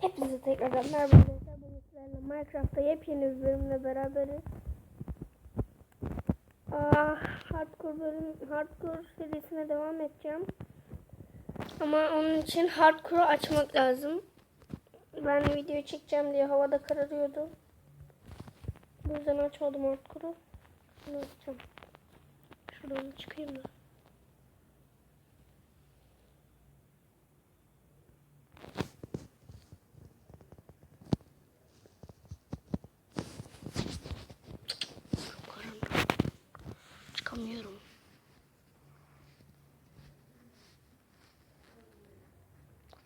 Hepinize tekrardan merhaba arkadaşlar. Bugün sizlerle Minecraft'ta yepyeni bir bölümle beraberiz. Aa, hardcore bölüm, hardcore serisine devam edeceğim. Ama onun için hardcore açmak lazım. Ben video çekeceğim diye havada kararıyordu. Bu yüzden açmadım hardcore'u. Şimdi açacağım. Şuradan çıkayım da.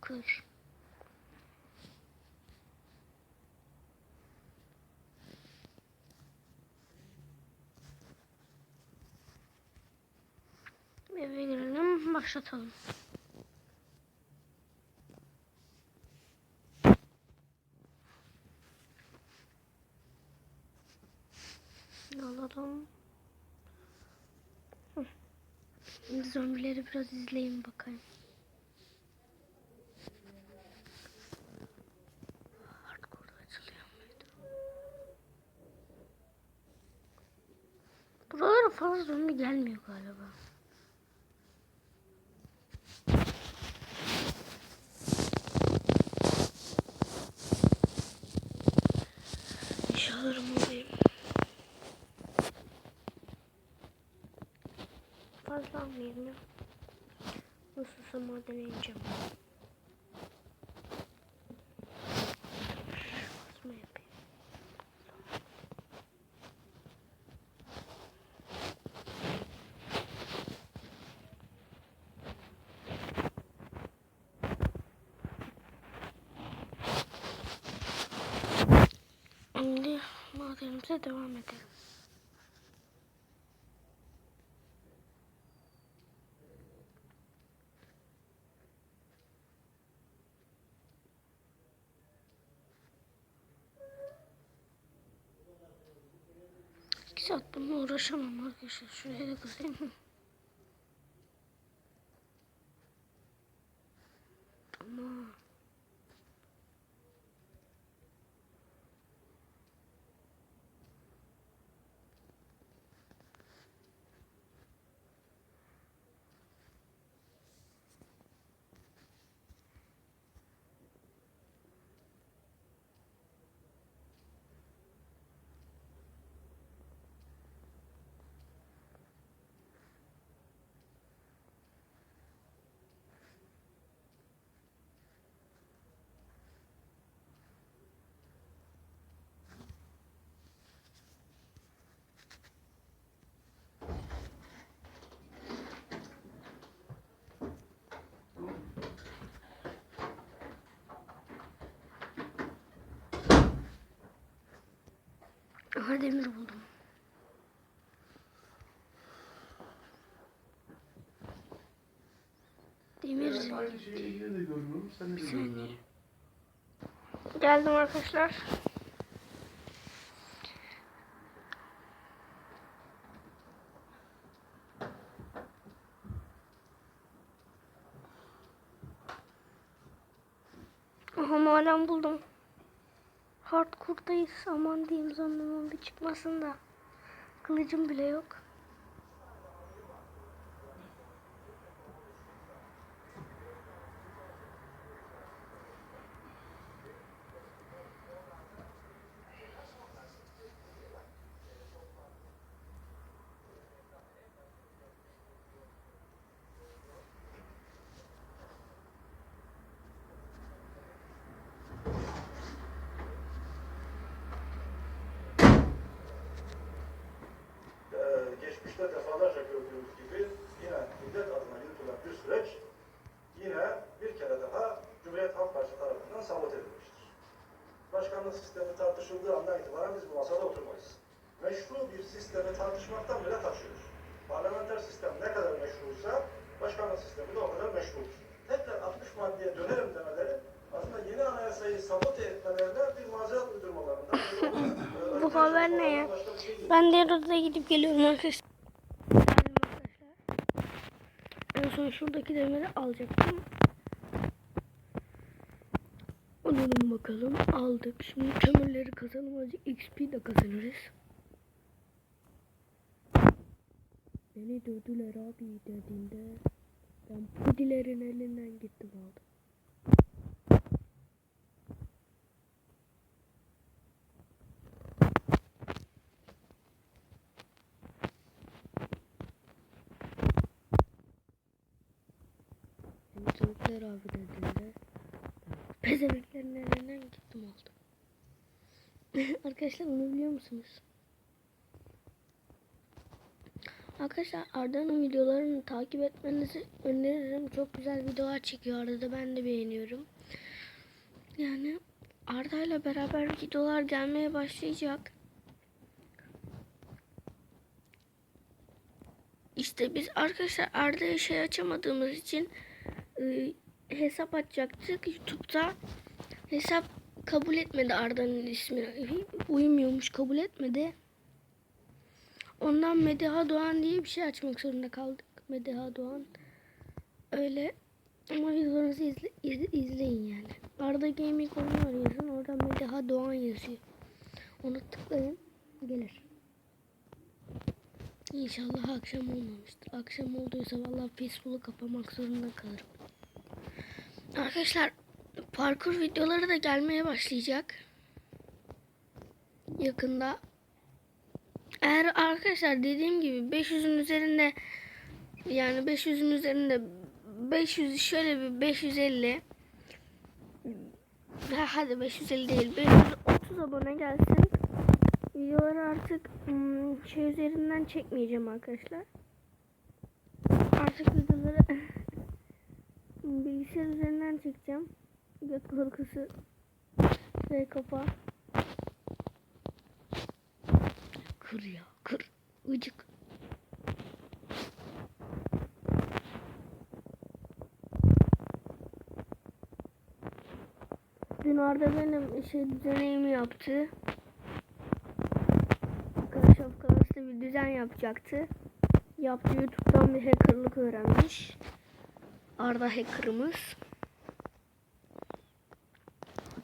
Kır. Eve girelim, başlatalım. Alalım. Zombileri biraz izleyin bakayım. Fazla zombi gelmiyor galiba. Eşyalarımı alayım. Fazla almayayım ya. Nasılsa madene ineceğim. Madenimize devam edelim. İki saat bununla uğraşamam arkadaşlar. Şuraya da kızayım. Ama Aha demir buldum. Demir. Evet, aynı şeyi de de. Geldim arkadaşlar. Aha maden buldum. Hardcore'dayız. Aman diyeyim zombi bir çıkmasın da. Kılıcım bile yok. Geçmişte defalarca gördüğümüz gibi yine millet adına yürütülen bir süreç yine bir kere daha Cumhuriyet Halk Partisi tarafından sabote edilmiştir. Başkanlık sistemi tartışıldığı andan itibaren biz bu masada oturmayız. Meşru bir sistemi tartışmaktan bile taşıyoruz. Parlamenter sistem ne kadar meşruysa başkanlık sistemi de o kadar meşrudur. Tekrar 60 maddeye dönerim demeleri aslında yeni anayasayı sabote etmelerine bir mazeret uydurmalarından. e, Bu haber ne ya? Ben diğer odaya gidip geliyorum arkadaşlar. Geldim arkadaşlar. En son şuradaki demiri alacaktım. Alalım bakalım. Aldık. Şimdi kömürleri kazalım. Azıcık XP de kazanırız. Beni dövdüler abi dediğinde ben pudilerin elinden gittim aldım. Dövdüler abi dediğinde Pezemeklerin elinden gittim aldım. Arkadaşlar onu biliyor musunuz? Arkadaşlar Arda'nın videolarını takip etmenizi öneririm. Çok güzel videolar çekiyor arada ben de beğeniyorum. Yani Arda ile beraber videolar gelmeye başlayacak. İşte biz arkadaşlar Arda'ya şey açamadığımız için e, hesap açacaktık YouTube'da. Hesap kabul etmedi Arda'nın ismi. Uymuyormuş kabul etmedi. Ondan Mediha Doğan diye bir şey açmak zorunda kaldık. Mediha Doğan. Öyle ama videolarınızı izle, izle- izleyin yani. Arda Gaming oynuyor yazın. Orada Mediha Doğan yazıyor. Onu tıklayın. Gelir. İnşallah akşam olmamıştır. Akşam olduysa vallahi Facebook'u kapamak zorunda kalırım. Arkadaşlar parkur videoları da gelmeye başlayacak. Yakında. Eğer arkadaşlar dediğim gibi 500'ün üzerinde yani 500'ün üzerinde 500 şöyle bir 550 ha, hadi 550 değil 530 abone gelsin. Videoları artık hmm, şey üzerinden çekmeyeceğim arkadaşlar. Artık videoları bilgisayar üzerinden çekeceğim. Göt korkusu şey kafa. Kır ya kır. Gıcık. Dün Arda benim şey deneyimi yaptı. Of Clans'ta bir düzen yapacaktı. Yaptı YouTube'dan bir hackerlık öğrenmiş. Arda hackerımız.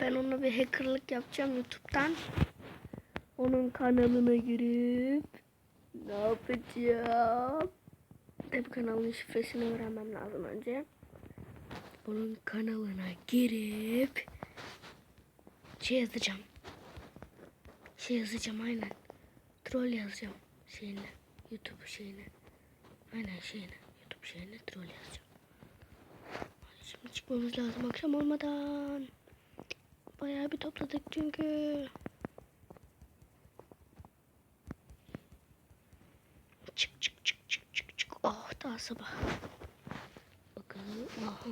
Ben ona bir hackerlık yapacağım YouTube'dan. Onun kanalına girip ne yapacağım? Tabi kanalın şifresini öğrenmem lazım önce. Onun kanalına girip şey yazacağım. Şey yazacağım aynen. Troll yazacağım şeyine. YouTube şeyine. Aynen şeyine. YouTube şeyine troll yazacağım. Şimdi çıkmamız lazım akşam olmadan. Bayağı bir topladık çünkü. Çık çık çık çık çık çık. Oh daha sabah. Bakalım. Aha.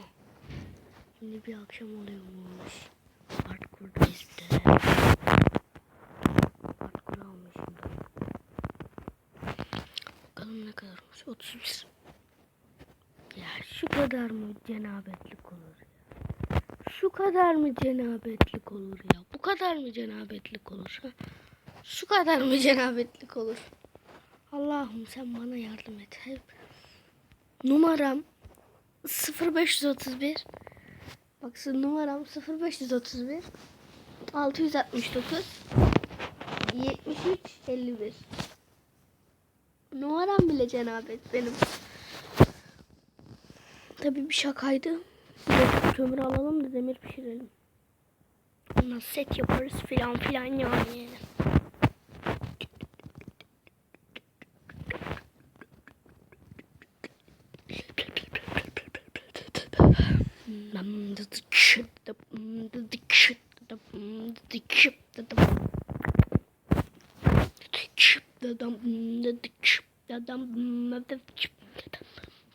Şimdi bir akşam oluyormuş. Parkurdayız bir de. Parkur almışım. Bakalım ne kadarmış. 31. Ya şu kadar mı cenabetlik olur ya? Şu kadar mı cenabetlik olur ya? Bu kadar mı cenabetlik olur? Ha? Şu kadar mı cenabetlik olur? Allah'ım sen bana yardım et. Hep numaram 0531 Baksın numaram 0531 669 73 51 Numaram bile cenabet benim. Tabii bir şakaydı. Kömür alalım da demir pişirelim. Ondan set yaparız filan filan yani.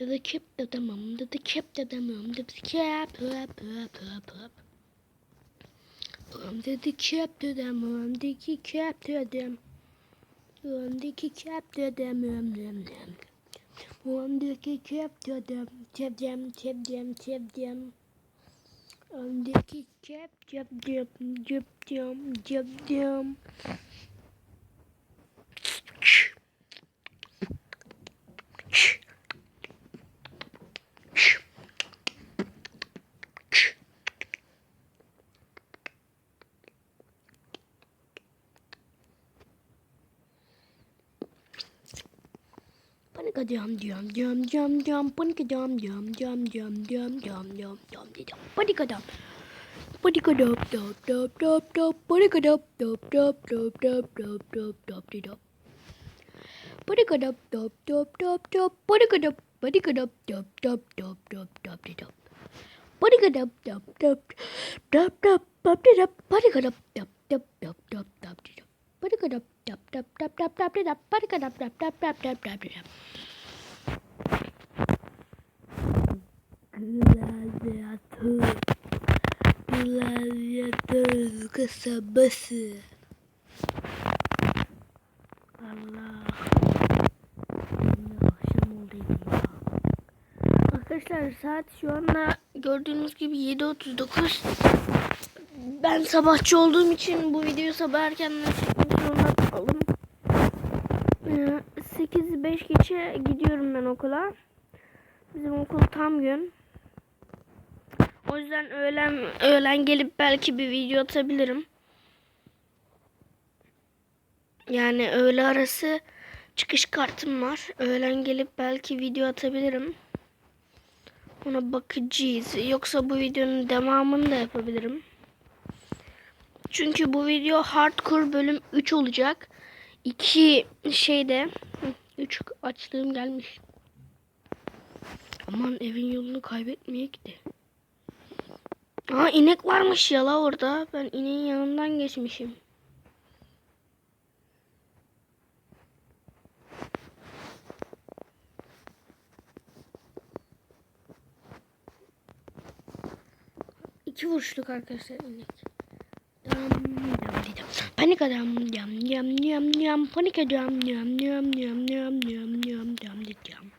Dedi kep dedim, um diki kep dedim. Um diki kep dedim, um dem dem. Um diki kep dedim, dedim, dedim, dedim. Um diki kep dedim, dedim, dedim. Panika jam jam jam jam jam panika jam jam jam jam jam jam jam jam jam panika jam panika dop dop dop dop dop panika dop dop dop dop dop dop dop dop dop panika dop dop dop dop dop panika dop panika dop dop dop dop dop dop dop panika dop dop dop dop dop dop dop panika dop dop dop dop dop dop dop Barikadap dap dap dap dap dap dap barikadap dap dap dap dap dap dap. Gladyatör Gladyatör kasabası Allah akşam oldu ya. Arkadaşlar saat şu anda gördüğünüz gibi 7.39 Ben sabahçı olduğum için bu videoyu sabah erkenden 8-5 geçe gidiyorum ben okula. Bizim okul tam gün. O yüzden öğlen öğlen gelip belki bir video atabilirim. Yani öğle arası çıkış kartım var. Öğlen gelip belki video atabilirim. Ona bakacağız. Yoksa bu videonun devamını da yapabilirim. Çünkü bu video hardcore bölüm 3 olacak. 2 şeyde 3 açlığım gelmiş. Aman evin yolunu kaybetmeye gitti. Aa inek varmış ya la orada. Ben ineğin yanından geçmişim. İki vuruşluk arkadaşlar inek. Dam. Panik adam dam dam dam dam. Panik adam dam dam dam dam dam dam dam di dam.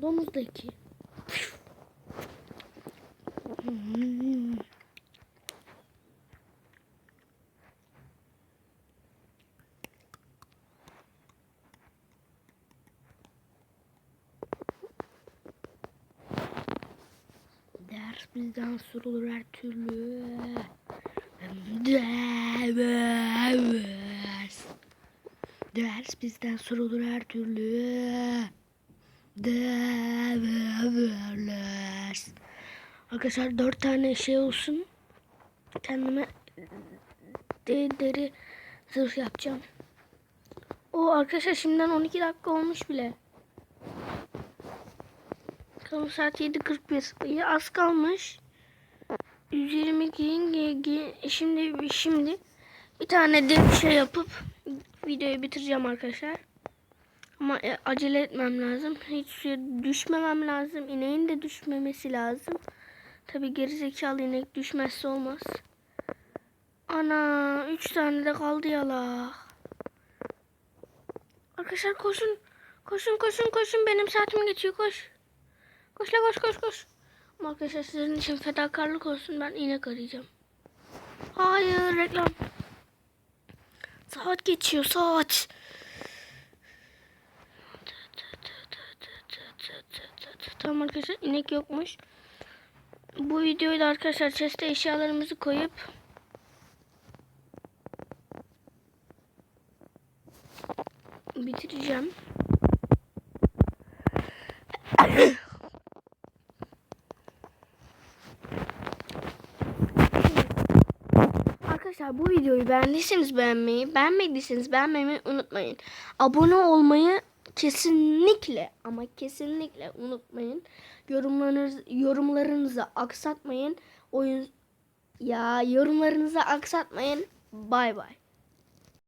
Domuz da iki. Hmm. Ders bizden sorulur her türlü. Ders. Ders bizden sorulur her türlü. Ders. Arkadaşlar dört tane şey olsun. Kendime deri, deri zırh yapacağım. O arkadaşlar şimdiden 12 dakika olmuş bile. Bakalım saat 7.41. İyi az kalmış. 120 giyin, giyin, giyin. Şimdi şimdi bir tane de bir şey yapıp videoyu bitireceğim arkadaşlar. Ama e, acele etmem lazım. Hiç suya düşmemem lazım. İneğin de düşmemesi lazım. Tabi gerizekalı inek düşmezse olmaz. Ana 3 tane de kaldı yala. Arkadaşlar koşun. Koşun koşun koşun benim saatim geçiyor koş. Koş la koş koş koş. Ama arkadaşlar sizin için fedakarlık olsun ben inek arayacağım. Hayır reklam. Saat geçiyor saat. Tamam arkadaşlar inek yokmuş. Bu videoyu da arkadaşlar chest'e eşyalarımızı koyup bitireceğim. Arkadaşlar bu videoyu beğendiyseniz beğenmeyi, beğenmediyseniz beğenmeyi unutmayın. Abone olmayı kesinlikle ama kesinlikle unutmayın. Yorumlarınız, yorumlarınızı aksatmayın. Oyun ya yorumlarınızı aksatmayın. Bay bay.